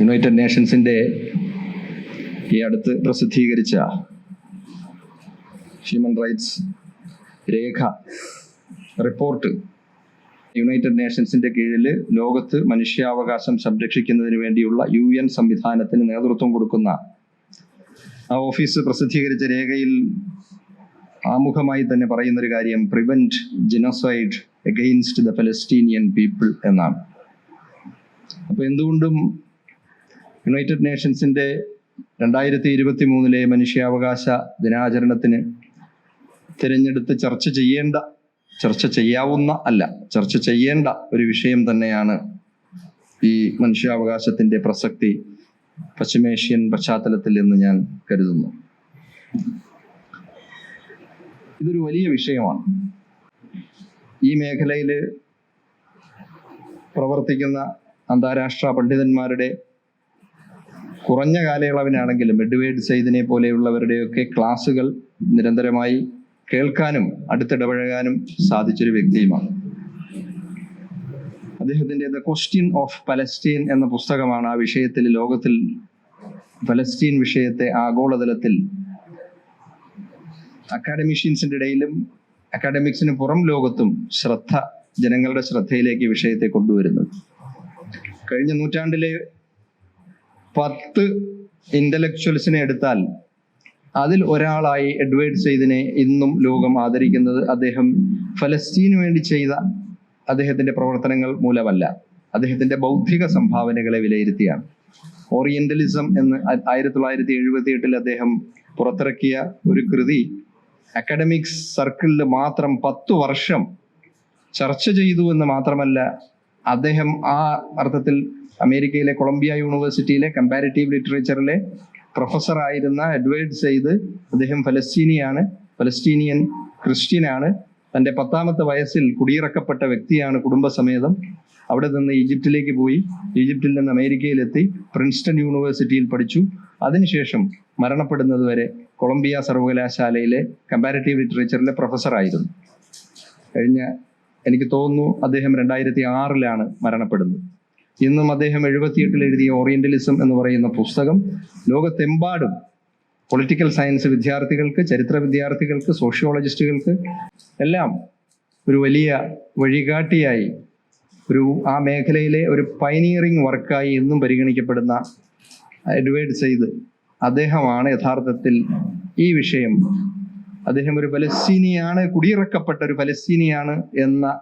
United നേഷൻസിന്റെ ഈ അടുത്ത് പ്രസിദ്ധീകരിച്ച ഹ്യൂമൻ റൈറ്റ്സ് രേഖ റിപ്പോർട്ട് യുണൈറ്റഡ് നേഷൻസിന്റെ കീഴിൽ ലോകത്ത് മനുഷ്യാവകാശം സംരക്ഷിക്കുന്നതിന് വേണ്ടിയുള്ള യു എൻ സംവിധാനത്തിന് നേതൃത്വം കൊടുക്കുന്ന ആ ഓഫീസ് പ്രസിദ്ധീകരിച്ച രേഖയിൽ ആമുഖമായി തന്നെ പറയുന്ന ഒരു കാര്യം prevent genocide against the Palestinian people എന്നാണ്. അപ്പൊ എന്തുകൊണ്ടും യുണൈറ്റഡ് നേഷൻസിന്റെ രണ്ടായിരത്തി ഇരുപത്തി മൂന്നിലെ മനുഷ്യാവകാശ ദിനാചരണത്തിന് തിരഞ്ഞെടുത്ത് ചർച്ച ചെയ്യേണ്ട ചർച്ച ചെയ്യാവുന്ന അല്ല ചർച്ച ചെയ്യേണ്ട ഒരു വിഷയം തന്നെയാണ് ഈ മനുഷ്യാവകാശത്തിന്റെ പ്രസക്തി പശ്ചിമേഷ്യൻ പശ്ചാത്തലത്തിൽ എന്ന് ഞാൻ കരുതുന്നു. ഇതൊരു വലിയ വിഷയമാണ്. ഈ മേഖലയിൽ പ്രവർത്തിക്കുന്ന അന്താരാഷ്ട്ര പണ്ഡിതന്മാരുടെ കുറഞ്ഞ കാലയളവിനാണെങ്കിലും എഡ്വേർഡ് സെയ്ദിനെ പോലെയുള്ളവരുടെയൊക്കെ ക്ലാസ്സുകൾ നിരന്തരമായി കേൾക്കാനും അടുത്തിടപഴകാനും സാധിച്ചൊരു വ്യക്തിയുമാണ്. അദ്ദേഹത്തിന്റെ ദ ക്വസ്റ്റ്യൻ ഓഫ് പലസ്റ്റീൻ എന്ന പുസ്തകമാണ് ആ വിഷയത്തിൽ ലോകത്തിൽ പലസ്റ്റീൻ വിഷയത്തെ ആഗോളതലത്തിൽ അക്കാഡമിഷ്യൻസിന്റെ ഇടയിലും അക്കാഡമിക്സിന് പുറം ലോകത്തും ശ്രദ്ധ ജനങ്ങളുടെ ശ്രദ്ധയിലേക്ക് വിഷയത്തെ കൊണ്ടുവരുന്നത്. കഴിഞ്ഞ നൂറ്റാണ്ടിലെ പത്ത് ഇന്റലക്ച്വൽസിനെ എടുത്താൽ അതിൽ ഒരാളായി എഡ്വേർഡ് സെയ്ദിനെ ഇന്നും ലോകം ആദരിക്കുന്നത് അദ്ദേഹം ഫലസ്തീനു വേണ്ടി ചെയ്ത അദ്ദേഹത്തിന്റെ പ്രവർത്തനങ്ങൾ മൂലമല്ല. അദ്ദേഹത്തിന്റെ ബൗദ്ധിക സംഭാവനകളെ വിലയിരുത്തിയാണ്. ഓറിയന്റലിസം എന്ന് ആയിരത്തി തൊള്ളായിരത്തി എഴുപത്തി എട്ടിൽ അദ്ദേഹം പുറത്തിറക്കിയ ഒരു കൃതി അക്കാഡമിക്സ് സർക്കിളിൽ മാത്രം പത്തു വർഷം ചർച്ച ചെയ്തു എന്ന് മാത്രമല്ല അദ്ദേഹം ആ അർത്ഥത്തിൽ അമേരിക്കയിലെ കൊളംബിയ യൂണിവേഴ്സിറ്റിയിലെ കമ്പാരിറ്റീവ് ലിറ്ററേച്ചറിലെ പ്രൊഫസർ ആയിരുന്ന എഡ്വേർഡ് സെയ്ദ് അദ്ദേഹം ഫലസ്തീനിയാണ്. ഫലസ്തീനിയൻ ക്രിസ്ത്യനാണ് തന്റെ പത്താമത്തെ വയസ്സിൽ കുടിയിറക്കപ്പെട്ട വ്യക്തിയാണ് കുടുംബസമേതം. അവിടെ നിന്ന് ഈജിപ്തിലേക്ക് പോയി. ഈജിപ്തിൽ നിന്ന് അമേരിക്കയിലെത്തി. പ്രിൻസ്റ്റൺ യൂണിവേഴ്സിറ്റിയിൽ പഠിച്ചു. അതിനുശേഷം മരണപ്പെടുന്നത് വരെ കൊളംബിയ സർവകലാശാലയിലെ കമ്പാരിറ്റീവ് ലിറ്ററേച്ചറിലെ പ്രൊഫസറായിരുന്നു കഴിഞ്ഞ എനിക്ക് തോന്നുന്നു അദ്ദേഹം രണ്ടായിരത്തി ആറിലാണ് മരണപ്പെടുന്നത്. ഇന്നും അദ്ദേഹം എഴുപത്തിയെട്ടിൽ എഴുതിയ ഓറിയന്റലിസം എന്ന് പറയുന്ന പുസ്തകം ലോകത്തെമ്പാടും പൊളിറ്റിക്കൽ സയൻസ് വിദ്യാർത്ഥികൾക്ക് ചരിത്ര വിദ്യാർത്ഥികൾക്ക് സോഷ്യോളജിസ്റ്റുകൾക്ക് എല്ലാം ഒരു വലിയ വഴികാട്ടിയായി ഒരു ആ മേഖലയിലെ ഒരു പൈനിയറിംഗ് വർക്കായി എന്നും പരിഗണിക്കപ്പെടുന്ന എഡ്വേർഡ് സെയ്ദ് അദ്ദേഹമാണ് യഥാർത്ഥത്തിൽ ഈ വിഷയം. അദ്ദേഹം ഒരു പലസ്തീനിയാണ് കുടിയിറക്കപ്പെട്ട ഒരു പലസ്തീനിയാണ് എന്ന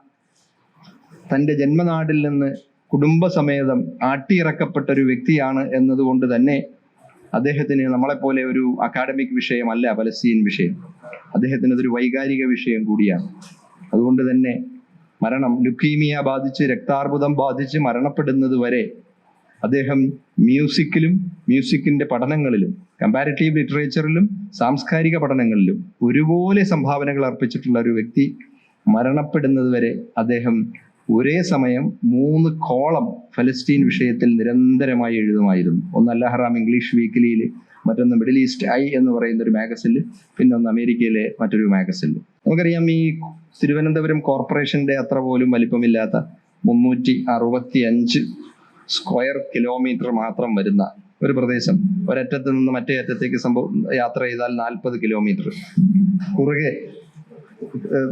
തന്റെ ജന്മനാടിൽ നിന്ന് കുടുംബസമേതം ആട്ടിയിറക്കപ്പെട്ട ഒരു വ്യക്തിയാണ് എന്നതുകൊണ്ട് തന്നെ അദ്ദേഹത്തിന് നമ്മളെപ്പോലെ ഒരു അക്കാഡമിക് വിഷയമല്ല പലസ്തീൻ വിഷയം. അദ്ദേഹത്തിന് അതൊരു വൈകാരിക വിഷയം കൂടിയാണ്. അതുകൊണ്ട് തന്നെ മരണം ലുക്കീമിയ ബാധിച്ച് രക്താർബുദം ബാധിച്ച് മരണപ്പെടുന്നത് വരെ അദ്ദേഹം മ്യൂസിക്കിലും മ്യൂസിക്കിന്റെ പഠനങ്ങളിലും കമ്പാരിറ്റീവ് ലിറ്ററേച്ചറിലും സാംസ്കാരിക പഠനങ്ങളിലും ഒരുപോലെ സംഭാവനകൾ അർപ്പിച്ചിട്ടുള്ള ഒരു വ്യക്തി മരണപ്പെടുന്നത് വരെ അദ്ദേഹം ഒരേ സമയം മൂന്ന് കോളം ഫലസ്തീൻ വിഷയത്തിൽ നിരന്തരമായി എഴുതുമായിരുന്നു. ഒന്ന് അല്ലഹറാം ഇംഗ്ലീഷ് വീക്കിലിയിൽ മറ്റൊന്ന് മിഡിൽ ഈസ്റ്റ് ഐ എന്ന് പറയുന്ന ഒരു മാഗസിനിൽ പിന്നെ ഒന്ന് അമേരിക്കയിലെ മറ്റൊരു മാഗസിനിൽ നമുക്കറിയാം ഈ തിരുവനന്തപുരം കോർപ്പറേഷന്റെ അത്ര പോലും വലിപ്പമില്ലാത്ത മുന്നൂറ്റി അറുപത്തി അഞ്ച് സ്ക്വയർ കിലോമീറ്റർ മാത്രം വരുന്ന ഒരു പ്രദേശം. ഒരറ്റത്ത് നിന്ന് മറ്റേ അറ്റത്തേക്ക് സംഭവം യാത്ര ചെയ്താൽ നാൽപ്പത് കിലോമീറ്റർ. കുറുകെ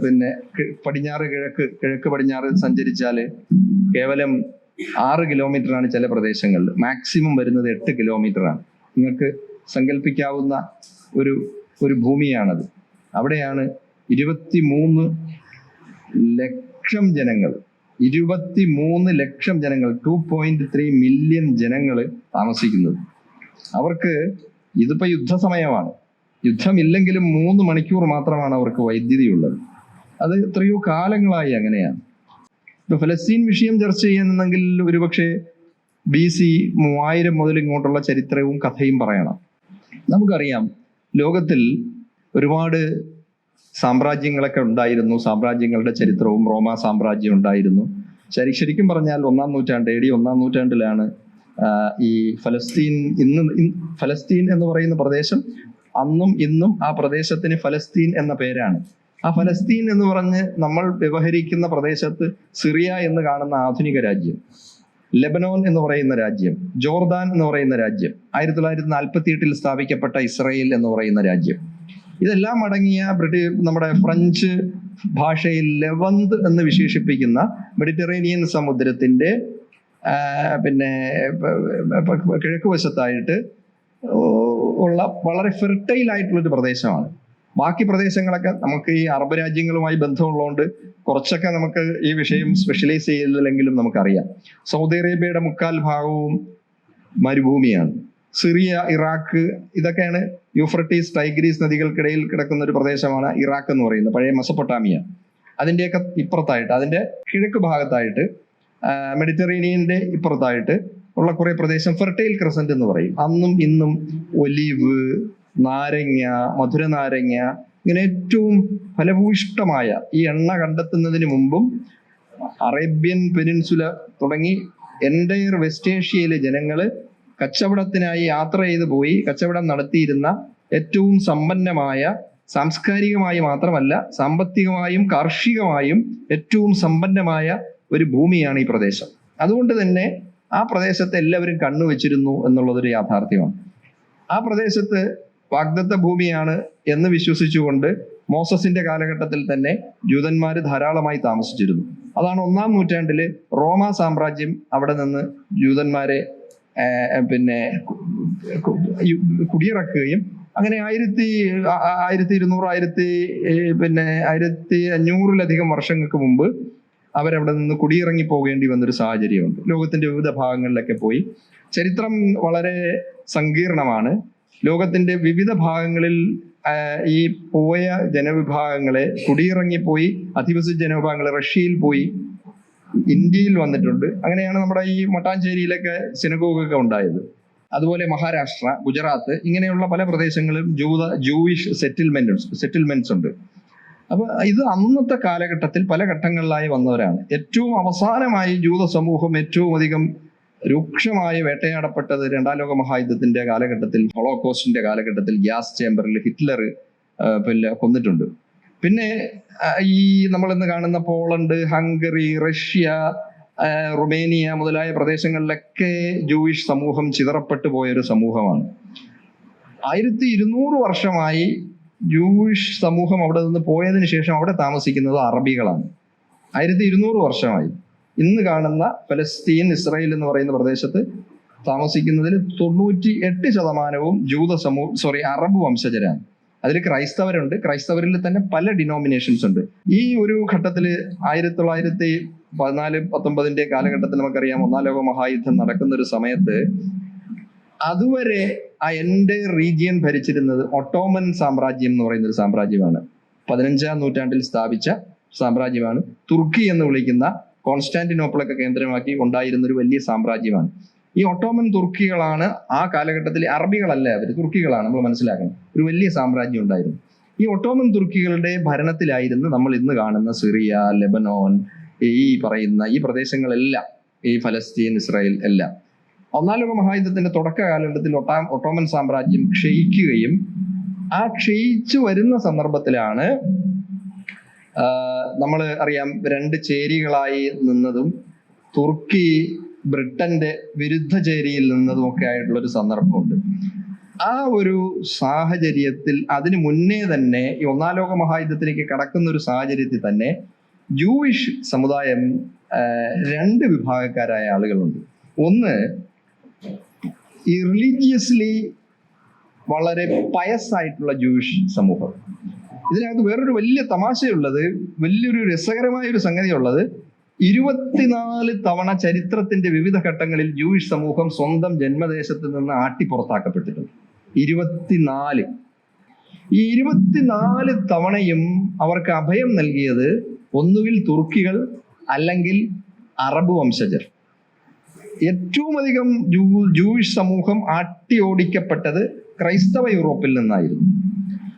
പിന്നെ പടിഞ്ഞാറ് കിഴക്ക് കിഴക്ക് പടിഞ്ഞാറ് സഞ്ചരിച്ചാൽ കേവലം ആറ് കിലോമീറ്ററാണ് ചില പ്രദേശങ്ങളിൽ. മാക്സിമം വരുന്നത് എട്ട് കിലോമീറ്ററാണ്. നിങ്ങൾക്ക് സങ്കല്പിക്കാവുന്ന ഒരു ഒരു ഭൂമിയാണത്. അവിടെയാണ് ഇരുപത്തി മൂന്ന് ലക്ഷം ജനങ്ങൾ ഇരുപത്തി മൂന്ന് ലക്ഷം ജനങ്ങൾ ടു പോയിന്റ് ത്രീ മില്യൺ ജനങ്ങൾ താമസിക്കുന്നത്. അവർക്ക് ഇതിപ്പോ യുദ്ധസമയമാണ്. യുദ്ധമില്ലെങ്കിലും മൂന്ന് മണിക്കൂർ മാത്രമാണ് അവർക്ക് വൈദ്യുതി ഉള്ളത് അത് എത്രയോ കാലങ്ങളായി അങ്ങനെയാണ്. ഇപ്പൊ ഫലസ്തീൻ വിഷയം ചർച്ച ചെയ്യുന്നെങ്കിൽ ഒരുപക്ഷെ ബി സി മൂവായിരം മുതൽ ഇങ്ങോട്ടുള്ള ചരിത്രവും കഥയും പറയണം. നമുക്കറിയാം ലോകത്തിൽ ഒരുപാട് സാമ്രാജ്യങ്ങളൊക്കെ ഉണ്ടായിരുന്നു. സാമ്രാജ്യങ്ങളുടെ ചരിത്രവും റോമാ സാമ്രാജ്യം ഉണ്ടായിരുന്നു. ശരി ശരിക്കും പറഞ്ഞാൽ ഒന്നാം നൂറ്റാണ്ട് എ ഡി ഒന്നാം നൂറ്റാണ്ടിലാണ് ഈ ഫലസ്തീൻ ഇന്ന് ഫലസ്തീൻ എന്ന് പറയുന്ന പ്രദേശം അന്നും ഇന്നും ആ പ്രദേശത്തിന് ഫലസ്തീൻ എന്ന പേരാണ്. ആ ഫലസ്തീൻ എന്ന് പറഞ്ഞ് നമ്മൾ വ്യവഹരിക്കുന്ന പ്രദേശത്ത് സിറിയ എന്ന് കാണുന്ന ആധുനിക രാജ്യം ലെബനോൻ എന്ന് പറയുന്ന രാജ്യം ജോർദാൻ എന്ന് പറയുന്ന രാജ്യം ആയിരത്തി തൊള്ളായിരത്തി നാൽപ്പത്തി എട്ടിൽ സ്ഥാപിക്കപ്പെട്ട ഇസ്രയേൽ എന്ന് പറയുന്ന രാജ്യം. ഇതെല്ലാം അടങ്ങിയ ബ്രിട്ടീഷ് നമ്മുടെ ഫ്രഞ്ച് ഭാഷയിൽ ലെവന്ത് എന്ന് വിശേഷിപ്പിക്കുന്ന മെഡിറ്ററേനിയൻ സമുദ്രത്തിന്റെ പിന്നെ കിഴക്ക് വശത്തായിട്ട് ഉള്ള വളരെ ഫെർട്ടൈൽ ആയിട്ടുള്ള ഒരു പ്രദേശമാണ്. ബാക്കി പ്രദേശങ്ങളൊക്കെ നമുക്ക് ഈ അറബ് രാജ്യങ്ങളുമായി ബന്ധമുള്ളതുകൊണ്ട് കുറച്ചൊക്കെ നമുക്ക് ഈ വിഷയം സ്പെഷ്യലൈസ് ചെയ്തില്ലെങ്കിലും നമുക്കറിയാം. സൗദി അറേബ്യയുടെ മുക്കാൽ ഭാഗവും മരുഭൂമിയാണ്. സിറിയ ഇറാഖ് ഇതൊക്കെയാണ് യൂഫ്രട്ടീസ് ടൈഗ്രീസ് നദികൾക്കിടയിൽ കിടക്കുന്ന ഒരു പ്രദേശമാണ് ഇറാഖ് എന്ന് പറയുന്നത്. പഴയ മെസപ്പൊട്ടാമിയ അതിന്റെയൊക്കെ ഇപ്പുറത്തായിട്ട് അതിന്റെ കിഴക്ക് ഭാഗത്തായിട്ട് മെഡിറ്ററേനിയന്റെ ഇപ്പുറത്തായിട്ട് ഉള്ള കുറെ പ്രദേശം ഫെർട്ടൈൽ ക്രസന്റ് എന്ന് പറയും. അന്നും ഇന്നും ഒലിവ് നാരങ്ങ മധുര നാരങ്ങ ഇങ്ങനെ ഏറ്റവും ഫലഭൂയിഷ്ടമായ ഈ എണ്ണ കണ്ടെത്തുന്നതിന് മുമ്പും അറേബ്യൻ പെനിൻസുല തുടങ്ങി എന്റയർ വെസ്റ്റ് ഏഷ്യയിലെ ജനങ്ങൾ കച്ചവടത്തിനായി യാത്ര ചെയ്ത് പോയി കച്ചവടം നടത്തിയിരുന്ന ഏറ്റവും സമ്പന്നമായ സാംസ്കാരികമായി മാത്രമല്ല സാമ്പത്തികമായും കാർഷികമായും ഏറ്റവും സമ്പന്നമായ ഒരു ഭൂമിയാണ് ഈ പ്രദേശം. അതുകൊണ്ട് തന്നെ ആ പ്രദേശത്ത് എല്ലാവരും കണ്ണുവെച്ചിരുന്നു എന്നുള്ളതൊരു യാഥാർത്ഥ്യമാണ്. ആ പ്രദേശത്ത് വാഗ്ദത്ത ഭൂമിയാണ് എന്ന് വിശ്വസിച്ചുകൊണ്ട് മോസസിന്റെ കാലഘട്ടത്തിൽ തന്നെ ജൂതന്മാർ ധാരാളമായി താമസിച്ചിരുന്നു. അതാണ് ഒന്നാം നൂറ്റാണ്ടിൽ റോമ സാമ്രാജ്യം അവിടെ നിന്ന് ജൂതന്മാരെ പിന്നെ കുടിയിറക്കുകയും അങ്ങനെ ആയിരത്തി ആയിരത്തി ഇരുന്നൂറ് ആയിരത്തി പിന്നെ ആയിരത്തി അഞ്ഞൂറിലധികം വർഷങ്ങൾക്ക് മുമ്പ് അവരവിടെ നിന്ന് കുടിയിറങ്ങി പോകേണ്ടി വന്നൊരു സാഹചര്യമുണ്ട്. ലോകത്തിന്റെ വിവിധ ഭാഗങ്ങളിലൊക്കെ പോയി. ചരിത്രം വളരെ സങ്കീർണമാണ്. ലോകത്തിന്റെ വിവിധ ഭാഗങ്ങളിൽ ഈ പോയ ജനവിഭാഗങ്ങളെ കുടിയിറങ്ങിപ്പോയി അധിവസിച്ച ജനവിഭാഗങ്ങൾ റഷ്യയിൽ പോയി ഇന്ത്യയിൽ വന്നിട്ടുണ്ട്. അങ്ങനെയാണ് നമ്മുടെ ഈ മട്ടാഞ്ചേരിയിലൊക്കെ സിനഗോഗൊക്കെ ഉണ്ടായത്. അതുപോലെ മഹാരാഷ്ട്ര ഗുജറാത്ത് ഇങ്ങനെയുള്ള പല പ്രദേശങ്ങളിലും ജൂത ജൂയിഷ് സെറ്റിൽമെന്റ് സെറ്റിൽമെന്റ്സ് ഉണ്ട്. അപ്പൊ ഇത് അന്നത്തെ കാലഘട്ടത്തിൽ പല ഘട്ടങ്ങളിലായി വന്നവരാണ്. ഏറ്റവും അവസാനമായി ജൂത സമൂഹം ഏറ്റവും അധികം രൂക്ഷമായി വേട്ടയാടപ്പെട്ടത് രണ്ടാം ലോക മഹായുദ്ധത്തിന്റെ കാലഘട്ടത്തിൽ ഹോളോകോസ്റ്റിന്റെ കാലഘട്ടത്തിൽ ഗ്യാസ് ചേംബറിൽ ഹിറ്റ്ലർ പിന്നെ കൊന്നിട്ടുണ്ട്. പിന്നെ ഈ നമ്മൾ ഇന്ന് കാണുന്ന പോളണ്ട് ഹംഗറി റഷ്യ റുമേനിയ മുതലായ പ്രദേശങ്ങളിലൊക്കെ ജൂയിഷ് സമൂഹം ചിതറപ്പെട്ടു പോയൊരു സമൂഹമാണ്. ആയിരത്തി ഇരുന്നൂറ് വർഷമായി ജൂയിഷ് സമൂഹം അവിടെ നിന്ന് പോയതിന് ശേഷം അവിടെ താമസിക്കുന്നത് അറബികളാണ്. ആയിരത്തി ഇരുന്നൂറ് വർഷമായി. ഇന്ന് കാണുന്ന ഫലസ്തീൻ ഇസ്രായേൽ എന്ന് പറയുന്ന പ്രദേശത്ത് താമസിക്കുന്നതിൽ തൊണ്ണൂറ്റി എട്ട് ശതമാനവും ജൂത സമൂഹ സോറി അറബ് വംശജരാണ്. അതിൽ ക്രൈസ്തവരുണ്ട്. ക്രൈസ്തവരിൽ തന്നെ പല ഡിനോമിനേഷൻസ് ഉണ്ട്. ഈ ഒരു ഘട്ടത്തിൽ ആയിരത്തി തൊള്ളായിരത്തി പതിനാല് പത്തൊമ്പതിന്റെ കാലഘട്ടത്തിൽ നമുക്കറിയാം ഒന്നാം ലോക മഹായുദ്ധം നടക്കുന്ന ഒരു സമയത്ത് അതുവരെ ആ എന്റെ റീജിയൻ ഭരിച്ചിരുന്നത് ഒട്ടോമൻ സാമ്രാജ്യം എന്ന് പറയുന്ന ഒരു സാമ്രാജ്യമാണ്. പതിനഞ്ചാം നൂറ്റാണ്ടിൽ സ്ഥാപിച്ച സാമ്രാജ്യമാണ്. തുർക്കി എന്ന് വിളിക്കുന്ന കോൺസ്റ്റാന്റിനോപ്പിളൊക്കെ കേന്ദ്രമാക്കി ഉണ്ടായിരുന്ന ഒരു വലിയ സാമ്രാജ്യമാണ്. ഈ ഒട്ടോമൻ തുർക്കികളാണ് ആ കാലഘട്ടത്തിൽ അറബികളല്ല അവർ തുർക്കികളാണ് നമ്മൾ മനസ്സിലാക്കണം. ഒരു വലിയ സാമ്രാജ്യം ഉണ്ടായിരുന്നു. ഈ ഒട്ടോമൻ തുർക്കികളുടെ ഭരണത്തിലായിരുന്നു നമ്മൾ ഇന്ന് കാണുന്ന സിറിയ ലെബനോൻ ഈ പറയുന്ന ഈ പ്രദേശങ്ങളെല്ലാം ഈ ഫലസ്തീൻ ഇസ്രായേൽ എല്ലാം. ഒന്നാം ലോക മഹായുദ്ധത്തിന്റെ തുടക്ക കാലഘട്ടത്തിൽ ഒട്ടാ ഒട്ടോമൻ സാമ്രാജ്യം ക്ഷയിക്കുകയും ആ ക്ഷയിച്ചു വരുന്ന സന്ദർഭത്തിലാണ് നമ്മൾ അറിയാം രണ്ട് ചേരികളായി നിന്നതും തുർക്കി ബ്രിട്ടന്റെ വിരുദ്ധ ചേരിയിൽ നിന്നതും ഒക്കെ ആയിട്ടുള്ള ഒരു സന്ദർഭമുണ്ട്. ആ ഒരു സാഹചര്യത്തിൽ അതിനു മുന്നേ തന്നെ ഈ ഒന്നാം ലോക മഹായുദ്ധത്തിലേക്ക് കടക്കുന്ന ഒരു സാഹചര്യത്തിൽ തന്നെ ജൂയിഷ് സമുദായം രണ്ട് വിഭാഗക്കാരായ ആളുകളുണ്ട്. ഒന്ന് ഈ റിലീജിയസ്ലി വളരെ പയസ് ആയിട്ടുള്ള ജൂയിഷ് സമൂഹം. ഇതിനകത്ത് വേറൊരു വലിയ തമാശയുള്ളത് വലിയൊരു രസകരമായ ഒരു സംഗതി ഉള്ളത് ഇരുപത്തിനാല് തവണ ചരിത്രത്തിന്റെ വിവിധ ഘട്ടങ്ങളിൽ ജൂയിഷ് സമൂഹം സ്വന്തം ജന്മദേശത്ത് നിന്ന് ആട്ടി പുറത്താക്കപ്പെട്ടിട്ടുണ്ട്. ഇരുപത്തിനാല്. ഈ ഇരുപത്തിനാല് തവണയും അവർക്ക് അഭയം നൽകിയത് ഒന്നുകിൽ തുർക്കികൾ അല്ലെങ്കിൽ അറബ് വംശജർ. ഏറ്റവും അധികം ജൂ ജൂയിഷ് സമൂഹം ആട്ടി ഓടിക്കപ്പെട്ടത് ക്രൈസ്തവ യൂറോപ്പിൽ നിന്നായിരുന്നു.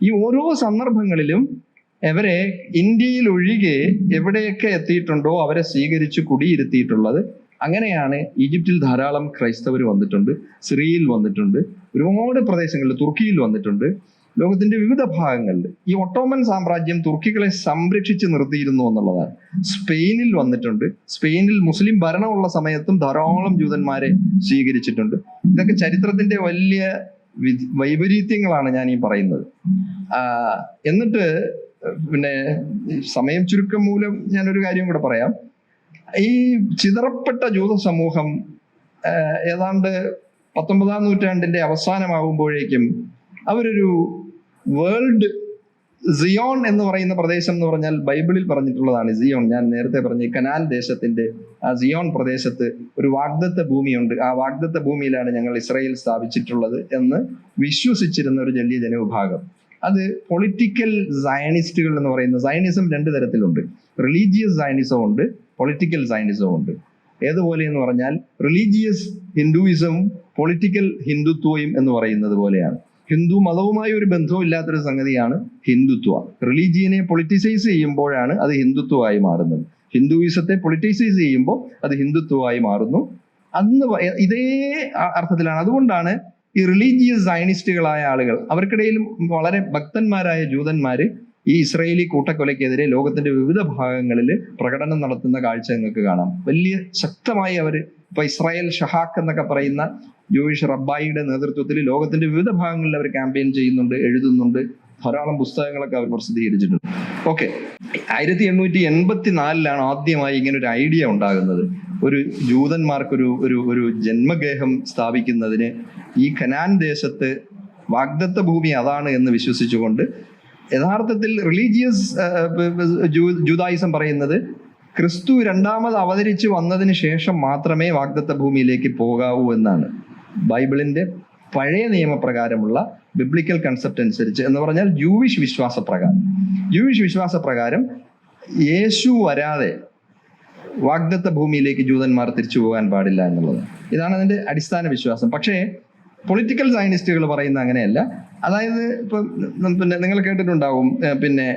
ഈ ഓരോ സന്ദർഭങ്ങളിലും അവരെ ഇന്ത്യയിൽ ഒഴികെ എവിടെയൊക്കെ എത്തിയിട്ടുണ്ടോ അവരെ സ്വീകരിച്ച് കുടിയിരുത്തിയിട്ടുള്ളത് അങ്ങനെയാണ് ഈജിപ്തിൽ ധാരാളം ക്രൈസ്തവർ വന്നിട്ടുണ്ട് സിറിയയിൽ വന്നിട്ടുണ്ട് ഒരുപാട് പ്രദേശങ്ങളിൽ തുർക്കിയിൽ വന്നിട്ടുണ്ട്. ലോകത്തിന്റെ വിവിധ ഭാഗങ്ങളിൽ ഈ ഒട്ടോമൻ സാമ്രാജ്യം തുർക്കികളെ സംരക്ഷിച്ച് നിർത്തിയിരുന്നു എന്നുള്ളതാണ്. സ്പെയിനിൽ വന്നിട്ടുണ്ട്. സ്പെയിനിൽ മുസ്ലിം ഭരണമുള്ള സമയത്തും ധാരാളം ജൂതന്മാരെ സ്വീകരിച്ചിട്ടുണ്ട്. ഇതൊക്കെ ചരിത്രത്തിന്റെ വലിയ വൈപരീത്യങ്ങളാണ് ഞാൻ ഈ പറയുന്നത്. എന്നിട്ട് പിന്നെ സമയം ചുരുക്കം മൂലം ഞാനൊരു കാര്യം കൂടെ പറയാം. ഈ ചിതറപ്പെട്ട ജൂത സമൂഹം ഏതാണ്ട് പത്തൊമ്പതാം നൂറ്റാണ്ടിന്റെ അവസാനമാകുമ്പോഴേക്കും അവരൊരു വേൾഡ് സിയോൺ എന്ന് പറയുന്ന പ്രദേശം എന്ന് പറഞ്ഞാൽ ബൈബിളിൽ പറഞ്ഞിട്ടുള്ളതാണ് സിയോൺ. ഞാൻ നേരത്തെ പറഞ്ഞ കനാൽ ദേശത്തിന്റെ ആ സിയോൺ പ്രദേശത്ത് ഒരു വാഗ്ദത്ത ഭൂമിയുണ്ട്. ആ വാഗ്ദത്ത ഭൂമിയിലാണ് ഞങ്ങൾ ഇസ്രയേൽ സ്ഥാപിച്ചിട്ടുള്ളത് എന്ന് വിശ്വസിച്ചിരുന്ന ഒരു ജല്യ ജനവിഭാഗം. അത് പൊളിറ്റിക്കൽ സയനിസ്റ്റുകൾ എന്ന് പറയുന്ന സയനിസം രണ്ട് തരത്തിലുണ്ട്. റിലീജിയസ് സയനിസവും ഉണ്ട് പൊളിറ്റിക്കൽ സയനിസവും ഉണ്ട്. ഏതുപോലെ എന്ന് പറഞ്ഞാൽ റിലീജിയസ് ഹിന്ദുയിസവും പൊളിറ്റിക്കൽ ഹിന്ദുത്വയും എന്ന് പറയുന്നത് പോലെയാണ്. ഹിന്ദു മതവുമായി ഒരു ബന്ധവും ഇല്ലാത്തൊരു സംഗതിയാണ് ഹിന്ദുത്വ. റിലീജിയനെ പൊളിറ്റിസൈസ് ചെയ്യുമ്പോഴാണ് അത് ഹിന്ദുത്വമായി മാറുന്നത്. ഹിന്ദുയിസത്തെ പൊളിറ്റിസൈസ് ചെയ്യുമ്പോൾ അത് ഹിന്ദുത്വമായി മാറുന്നു. അന്ന് ഇതേ അർത്ഥത്തിലാണ്. അതുകൊണ്ടാണ് ഈ റിലീജിയസ് സയനിസ്റ്റുകളായ ആളുകൾ അവർക്കിടയിലും വളരെ ഭക്തന്മാരായ ജൂതന്മാര് ഈ ഇസ്രയേലി കൂട്ടക്കൊലയ്ക്കെതിരെ ലോകത്തിന്റെ വിവിധ ഭാഗങ്ങളിൽ പ്രകടനം നടത്തുന്ന കാഴ്ച നിങ്ങൾക്ക് കാണാം. വലിയ ശക്തമായി അവർ ഇപ്പൊ ഇസ്രായേൽ ഷഹാക്ക് എന്നൊക്കെ പറയുന്ന ജൂയിഷ് റബ്ബായിയുടെ നേതൃത്വത്തിൽ ലോകത്തിന്റെ വിവിധ ഭാഗങ്ങളിൽ അവർ ക്യാമ്പയിൻ ചെയ്യുന്നുണ്ട് എഴുതുന്നുണ്ട്. ധാരാളം പുസ്തകങ്ങളൊക്കെ അവർ പ്രസിദ്ധീകരിച്ചിട്ടുണ്ട്. ഓക്കെ ആയിരത്തി എണ്ണൂറ്റി എൺപത്തി നാലിലാണ് ആദ്യമായി ഇങ്ങനെ ഒരു ഐഡിയ ഉണ്ടാകുന്നത്. ഒരു ജൂതന്മാർക്കൊരു ഒരു ഒരു ജന്മഗേഹം സ്ഥാപിക്കുന്നതിന് ഈ ഖനാൻ ദേശത്ത് വാഗ്ദത്ത ഭൂമി അതാണ് എന്ന് വിശ്വസിച്ചുകൊണ്ട് യഥാർത്ഥത്തിൽ റിലീജിയസ് ജൂതായിസം പറയുന്നത് ക്രിസ്തു രണ്ടാമത് അവതരിച്ച് വന്നതിന് ശേഷം മാത്രമേ വാഗ്ദത്ത ഭൂമിയിലേക്ക് പോകാവൂ എന്നാണ്. ബൈബിളിന്റെ പഴയ നിയമപ്രകാരമുള്ള ബിബ്ലിക്കൽ കൺസെപ്റ്റ് അനുസരിച്ച് എന്ന് പറഞ്ഞാൽ ജൂവിഷ് വിശ്വാസപ്രകാരം. ജൂവിഷ് വിശ്വാസപ്രകാരം യേശു വരാതെ വാഗ്ദത്ത ഭൂമിയിലേക്ക് ജൂതന്മാർ തിരിച്ചു പോകാൻ പാടില്ല എന്നുള്ളത്. ഇതാണ് അതിന്റെ അടിസ്ഥാന വിശ്വാസം. പക്ഷേ പൊളിറ്റിക്കൽ സയനിസ്റ്റുകൾ പറയുന്ന അങ്ങനെയല്ല. അതായത് ഇപ്പം പിന്നെ നിങ്ങൾ കേട്ടിട്ടുണ്ടാവും പിന്നെ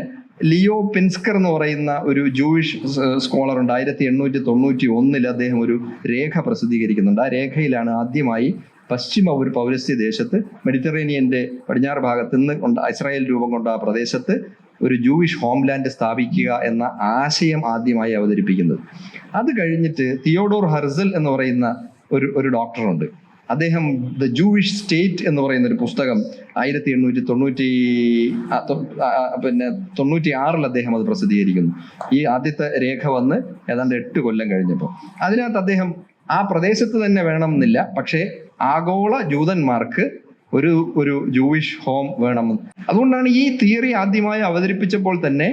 ലിയോ പിൻസ്കർ എന്ന് പറയുന്ന ഒരു ജൂയിഷ് സ്കോളർ ഉണ്ട്. ആയിരത്തി എണ്ണൂറ്റി തൊണ്ണൂറ്റി ഒന്നിൽ അദ്ദേഹം ഒരു രേഖ പ്രസിദ്ധീകരിക്കുന്നുണ്ട്. ആ രേഖയിലാണ് ആദ്യമായി പശ്ചിമ ഒരു പൗരസ്ത്യ ദേശത്ത് മെഡിറ്ററേനിയന്റെ പടിഞ്ഞാറ് ഭാഗത്ത് നിന്ന് കൊണ്ട് ഇസ്രായേൽ രൂപം കൊണ്ട ആ പ്രദേശത്ത് ഒരു ജൂയിഷ് ഹോംലാൻഡ് സ്ഥാപിക്കുക എന്ന ആശയം ആദ്യമായി അവതരിപ്പിക്കുന്നത്. അത് കഴിഞ്ഞിട്ട് തിയോഡോർ ഹർസൽ എന്ന് പറയുന്ന ഒരു ഒരു ഡോക്ടറുണ്ട്. അദ്ദേഹം ദ ജൂയിഷ് സ്റ്റേറ്റ് എന്ന് പറയുന്ന ഒരു പുസ്തകം ആയിരത്തി എണ്ണൂറ്റി തൊണ്ണൂറ്റി പിന്നെ തൊണ്ണൂറ്റി ആറിൽ അദ്ദേഹം അത് പ്രസിദ്ധീകരിക്കുന്നു. ഈ ആദ്യത്തെ രേഖ വന്ന് ഏതാണ്ട് എട്ട് കൊല്ലം കഴിഞ്ഞപ്പോൾ. അതിനകത്ത് അദ്ദേഹം ആ പ്രദേശത്ത് തന്നെ വേണമെന്നില്ല പക്ഷേ ആഗോള ജൂതന്മാർക്ക് ഒരു ഒരു ജൂയിഷ് ഹോം വേണം. അതുകൊണ്ടാണ് ഈ തിയറി ആദ്യമായി അവതരിപ്പിച്ചപ്പോൾ തന്നെ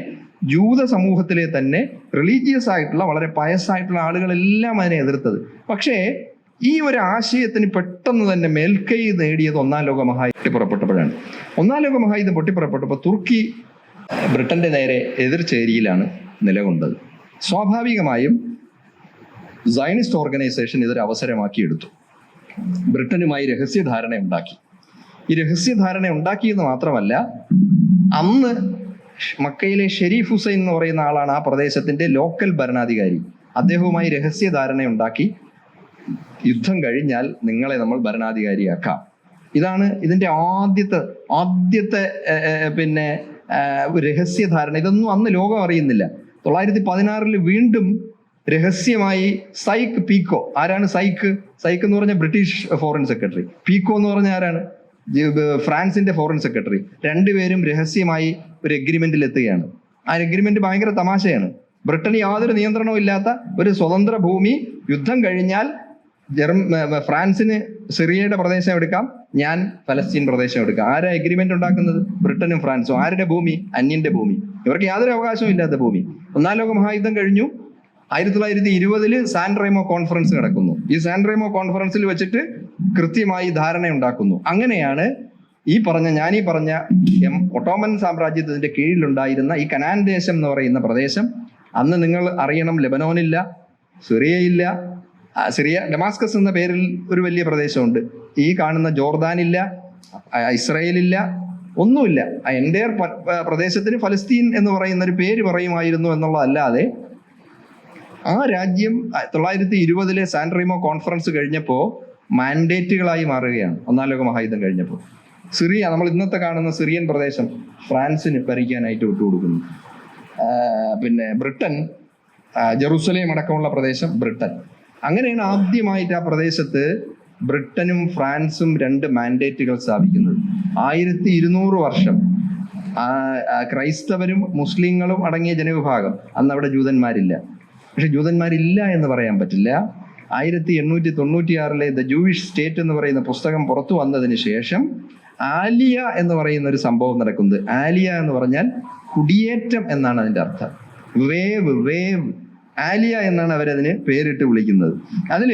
ജൂത സമൂഹത്തിലെ തന്നെ റിലീജിയസ് ആയിട്ടുള്ള വളരെ പയസ്സായിട്ടുള്ള ആളുകളെല്ലാം അതിനെ എതിർത്തത്. പക്ഷേ ഈ ഒരു ആശയത്തിന് പെട്ടെന്ന് തന്നെ മേൽക്കൈ നേടിയത് ഒന്നാം ലോക മഹായുദ്ധം പുറപ്പെട്ടപ്പോഴാണ്. ഒന്നാം ലോക മഹായുദ്ധം പൊട്ടിപ്പുറപ്പെട്ടപ്പോൾ തുർക്കി ബ്രിട്ടന്റെ നേരെ എതിർചേരിയിലാണ് നിലകൊണ്ടത്. സ്വാഭാവികമായും സയനിസ്റ്റ് ഓർഗനൈസേഷൻ ഇതൊരു അവസരമാക്കി എടുത്തു ബ്രിട്ടനുമായി രഹസ്യധാരണ ഉണ്ടാക്കി. ഈ രഹസ്യധാരണ ഉണ്ടാക്കിയെന്ന് മാത്രമല്ല അന്ന് മക്കയിലെ ഷെരീഫ് ഹുസൈൻ എന്ന് പറയുന്ന ആളാണ് ആ പ്രദേശത്തിന്റെ ലോക്കൽ ഭരണാധികാരി. അദ്ദേഹവുമായി രഹസ്യധാരണ ഉണ്ടാക്കി യുദ്ധം കഴിഞ്ഞാൽ നിങ്ങളെ നമ്മൾ ഭരണാധികാരിയാക്കാം. ഇതാണ് ഇതിന്റെ ആദ്യത്തെ ആദ്യത്തെ പിന്നെ രഹസ്യധാരണ. ഇതൊന്നും അന്ന് ലോകം അറിയുന്നില്ല. തൊള്ളായിരത്തി പതിനാറിൽ വീണ്ടും രഹസ്യമായി സൈക്ക് പീക്കോ. ആരാണ് സൈക്ക് സൈക്ക് എന്ന് പറഞ്ഞ ബ്രിട്ടീഷ് ഫോറിൻ സെക്രട്ടറി. പീക്കോ എന്ന് പറഞ്ഞ ആരാണ്? ഫ്രാൻസിന്റെ ഫോറിൻ സെക്രട്ടറി. രണ്ടുപേരും രഹസ്യമായി ഒരു എഗ്രിമെന്റിൽ എത്തുകയാണ്. ആ എഗ്രിമെന്റ് ഭയങ്കര തമാശയാണ്. ബ്രിട്ടന് യാതൊരു നിയന്ത്രണവും ഇല്ലാത്ത ഒരു സ്വതന്ത്ര ഭൂമി യുദ്ധം കഴിഞ്ഞാൽ ജർമ്മ ഫ്രാൻസിന് സിറിയയുടെ പ്രദേശം എടുക്കാം. ഞാൻ ഫലസ്തീൻ പ്രദേശം എടുക്കാം. ആരാ എഗ്രിമെന്റ് ഉണ്ടാക്കുന്നത്? ബ്രിട്ടനും ഫ്രാൻസും. ആരുടെ ഭൂമി? അന്യന്റെ ഭൂമി. ഇവർക്ക് യാതൊരു അവകാശവും ഇല്ലാത്ത ഭൂമി. ഒന്നാം ലോക മഹായുദ്ധം കഴിഞ്ഞു. ആയിരത്തി തൊള്ളായിരത്തി ഇരുപതിൽ സാൻ റേമോ കോൺഫറൻസ് നടക്കുന്നു. ഈ സാൻ റേമോ കോൺഫറൻസിൽ വെച്ചിട്ട് കൃത്യമായി ധാരണ ഉണ്ടാക്കുന്നു. അങ്ങനെയാണ് ഈ പറഞ്ഞ ഈ പറഞ്ഞ എം ഒട്ടോമൻ സാമ്രാജ്യത്തിന്റെ കീഴിലുണ്ടായിരുന്ന ഈ കനാൻ ദേശം എന്ന് പറയുന്ന പ്രദേശം. അന്ന് നിങ്ങൾ അറിയണം ലെബനോനില്ല സിറിയയില്ല സിറിയ ഡമാസ്കസ് എന്ന പേരിൽ ഒരു വലിയ പ്രദേശമുണ്ട്. ഈ കാണുന്ന ജോർദാനില്ല ഇസ്രയേലില്ല ഒന്നുമില്ല. എന്റെ പ്രദേശത്തിന് ഫലസ്തീൻ എന്ന് പറയുന്ന ഒരു പേര് പറയുമായിരുന്നു എന്നുള്ളതല്ലാതെ ആ രാജ്യം തൊള്ളായിരത്തി ഇരുപതിലെ സാൻട്രിമോ കോൺഫറൻസ് കഴിഞ്ഞപ്പോൾ മാൻഡേറ്റുകളായി മാറുകയാണ്. ഒന്നാം ലോക മഹായുദ്ധം കഴിഞ്ഞപ്പോൾ സിറിയ നമ്മൾ ഇന്നത്തെ കാണുന്ന സിറിയൻ പ്രദേശം ഫ്രാൻസിന് ഭരിക്കാനായിട്ട് വിട്ടുകൊടുക്കുന്നു. പിന്നെ ബ്രിട്ടൻ ജെറുസലേം അടക്കമുള്ള പ്രദേശം ബ്രിട്ടൻ. അങ്ങനെയാണ് ആദ്യമായിട്ട് ആ പ്രദേശത്ത് ബ്രിട്ടനും ഫ്രാൻസും രണ്ട് മാൻഡേറ്റുകൾ സ്ഥാപിക്കുന്നത്. ആയിരത്തി ഇരുന്നൂറ് വർഷം ക്രൈസ്തവരും മുസ്ലിങ്ങളും അടങ്ങിയ ജനവിഭാഗം. അന്ന് അവിടെ ജൂതന്മാരില്ല. പക്ഷെ ജൂതന്മാരില്ല എന്ന് പറയാൻ പറ്റില്ല. ആയിരത്തി എണ്ണൂറ്റി തൊണ്ണൂറ്റിയാറിലെ ദ ജൂയിഷ് സ്റ്റേറ്റ് എന്ന് പറയുന്ന പുസ്തകം പുറത്തു വന്നതിന് ശേഷം ആലിയ എന്ന് പറയുന്ന ഒരു സംഭവം നടക്കുന്നത്. ആലിയ എന്ന് പറഞ്ഞാൽ കുടിയേറ്റം എന്നാണ് അതിന്റെ അർത്ഥം. Wave wave. ആലിയ എന്നാണ് അവരതിന് പേരിട്ട് വിളിക്കുന്നത്. അതിൽ